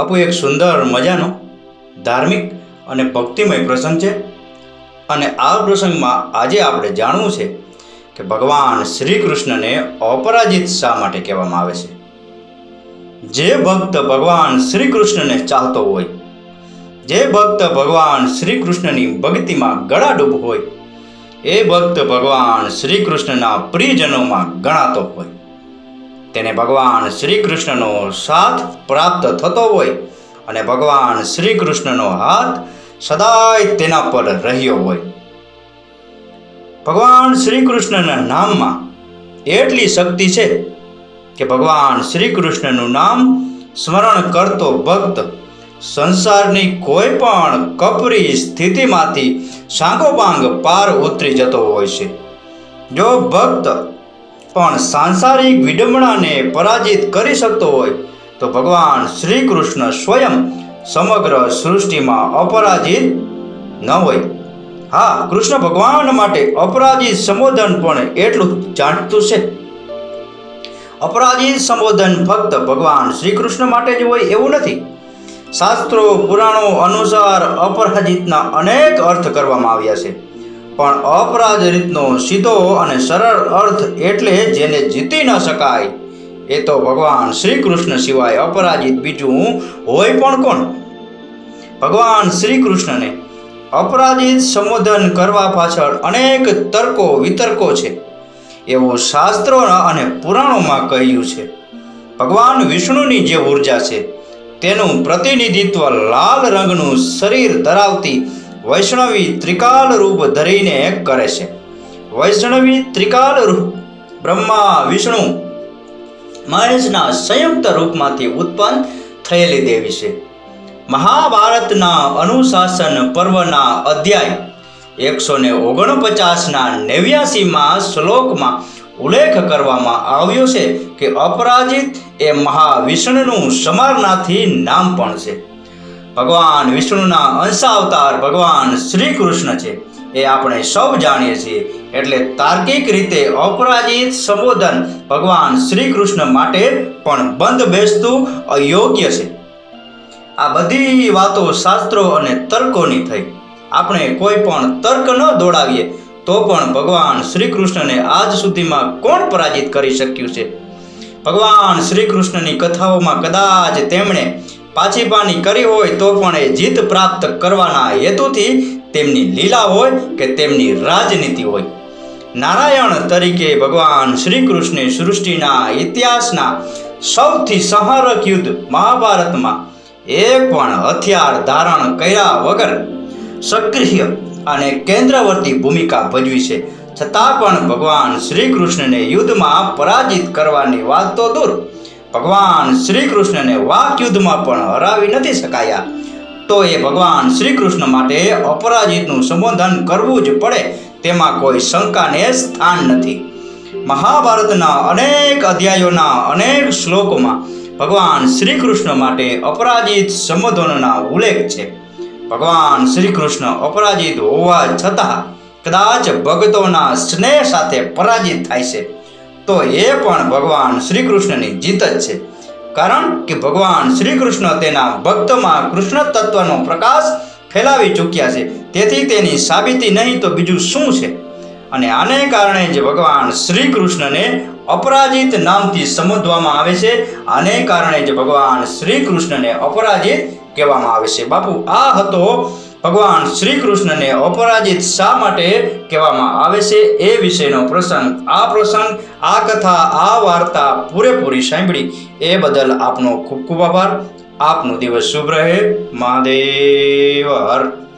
બાપુ, એક સુંદર મજાનો, ધાર્મિક અને ભક્તિમય પ્રસંગ છે. અને આ પ્રસંગમાં આજે આપણે જાણવું છે કે ભગવાન શ્રી કૃષ્ણને અપરાજિત શા માટે કહેવામાં આવે છે? જે ભક્ત ભગવાન શ્રી કૃષ્ણને ચાહતો હોય, જે ભક્ત ભગવાન શ્રી કૃષ્ણની ભક્તિમાં ગળાડૂબ હોય, એ ભક્ત ભગવાન શ્રી કૃષ્ણના પ્રિયજનોમાં ગણાતો હોય. તેને ભગવાન શ્રી કૃષ્ણનો સાથ પ્રાપ્ત થતો હોય અને ભગવાન શ્રી કૃષ્ણનો હાથ સદાય તેના પર રહ્યો હોય. ભગવાન શ્રી કૃષ્ણના નામમાં એટલી શક્તિ છે કે ભગવાન શ્રી કૃષ્ણનું નામ સ્મરણ કરતો ભક્ત સંસારની કોઈ પણ કપરી સ્થિતિમાંથી સાંગોપાંગ પાર ઉતરી જતો હોય છે. જો ભક્ત પણ સાંસારિક વિડંબણાને પરાજિત કરી શકતો હોય, તો ભગવાન શ્રી કૃષ્ણ સ્વયં સમગ્ર સૃષ્ટિમાં અપરાજિત ન હોય. હા, કૃષ્ણ ભગવાન માટે અપરાજિત સંબોધન પણ એટલું જાણતું છે. અપરાજિત સંબોધન ફક્ત ભગવાન શ્રી કૃષ્ણ માટે જ હોય એવું નથી. શાસ્ત્રો, પુરાણો અનુસાર અપરાજિતના અનેક અર્થ કરવામાં આવ્યા છે. પણ અપરાજિતનો સીધો અને સરળ અર્થ એટલે જેને જીતી ન શકાય. એ તો ભગવાન શ્રી કૃષ્ણ સિવાય અપરાજિત બીજું હોય પણ કોણ? ભગવાન શ્રી કૃષ્ણને અપરાજિત સંબોધન કરવા પાછળ અનેક તર્કો, વિતર્કો છે. એવું શાસ્ત્રો અને પુરાણોમાં કહ્યું છે. ભગવાન વિષ્ણુની જે ઊર્જા છે, તેનું પ્રતિનિધિત્વ લાલ રંગનું શરીર ધરાવતી વૈષ્ણવી ત્રિકાલ રૂપ ધરીને કરે છે. વૈષ્ણવી ત્રિકાલ રૂપ બ્રહ્મા, વિષ્ણુ મહેશના સંયુક્ત રૂપમાંથી ઉત્પન્ન થયેલી દેવી છે. મહાભારતના અનુશાસન પર્વના અધ્યાય એકસો ને ઓગણપચાસના નેવ્યાસીમાં શ્લોકમાં ઉલ્લેખ કરવામાં આવ્યો છે કે અપરાજિત એ મહાવિષ્ણુનું સમારનાથી નામ પણ છે. ભગવાન વિષ્ણુના અંશાવતાર ભગવાન શ્રી કૃષ્ણ છે. એ આપણે સૌ જાણીએ છીએ. એટલે તાર્કિક રીતે અપરાજિત સંબોધન ભગવાન શ્રી કૃષ્ણ માટે પણ બંધ બેસતું અયોગ્ય છે. આ બધી વાતો શાસ્ત્રો અને તર્કોની થઈ. આપણે કોઈ પણ તર્ક ન દોડાવીએ, તો પણ ભગવાન શ્રી કૃષ્ણને આજ સુધીમાં કોણ પરાજિત કરી શક્યું છે? ભગવાન શ્રી કૃષ્ણની કથાઓમાં કદાચ તેમણે પાછીપાની કરી હોય તો પણ એ જીત પ્રાપ્ત કરવાના હેતુથી તેમની લીલા હોય કે તેમની રાજનીતિ હોય. નારાયણ તરીકે ભગવાન શ્રી કૃષ્ણે સૃષ્ટિના ઇતિહાસના સૌથી સંહારક યુદ્ધ મહાભારતમાં એક પણ હથિયાર ધારણ કર્યા વગર સક્રિય અને કેન્દ્રવર્તી ભૂમિકા ભજવી છે. છતાં પણ ભગવાન શ્રી કૃષ્ણને યુદ્ધમાં પરાજિત કરવાની વાત તો દૂર. ભગવાન શ્રી કૃષ્ણને વાક યુદ્ધમાં પણ હરાવી નથી શકાયા. તો એ ભગવાન શ્રી કૃષ્ણ માટે અપરાજિતનું સંબોધન કરવું જ પડે, તેમાં કોઈ શંકાને સ્થાન નથી. મહાભારતના અનેક અધ્યાયોના અનેક શ્લોકોમાં ભગવાન શ્રી કૃષ્ણ માટે અપરાજિત સંબોધનના ઉલ્લેખ છે. ભગવાન શ્રી કૃષ્ણ અપરાજિત હોવા છતાં કદાચ ભગતોના સ્નેહ સાથે પરાજિત થાય છે. તો એ પણ ભગવાન શ્રી કૃષ્ણની જીત જ છે. કારણ કે ભગવાન શ્રી કૃષ્ણ તેના ભક્તમાં કૃષ્ણ તત્વનો પ્રકાશ ફેલાવી ચૂક્યા છે. તેથી તેની સાબિતી નહીં તો બીજું શું છે? અને આને કારણે જ ભગવાન શ્રી કૃષ્ણને અપરાજિત નામથી સંબોધવામાં આવે છે. આને કારણે જ ભગવાન શ્રી કૃષ્ણને અપરાજિત કહેવામાં આવે છે. બાપુ, આ હતો ભગવાન શ્રી કૃષ્ણને અપરાજિત શા માટે કહેવામાં આવે છે એ વિશેનો પ્રસંગ, આ પ્રસંગ, આ કથા, આ વાર્તા પૂરેપૂરી સાંભળી. એ બદલ આપનો ખૂબ ખૂબ આભાર. આપનો દિવસ શુભ રહે. મહાદેવ હર.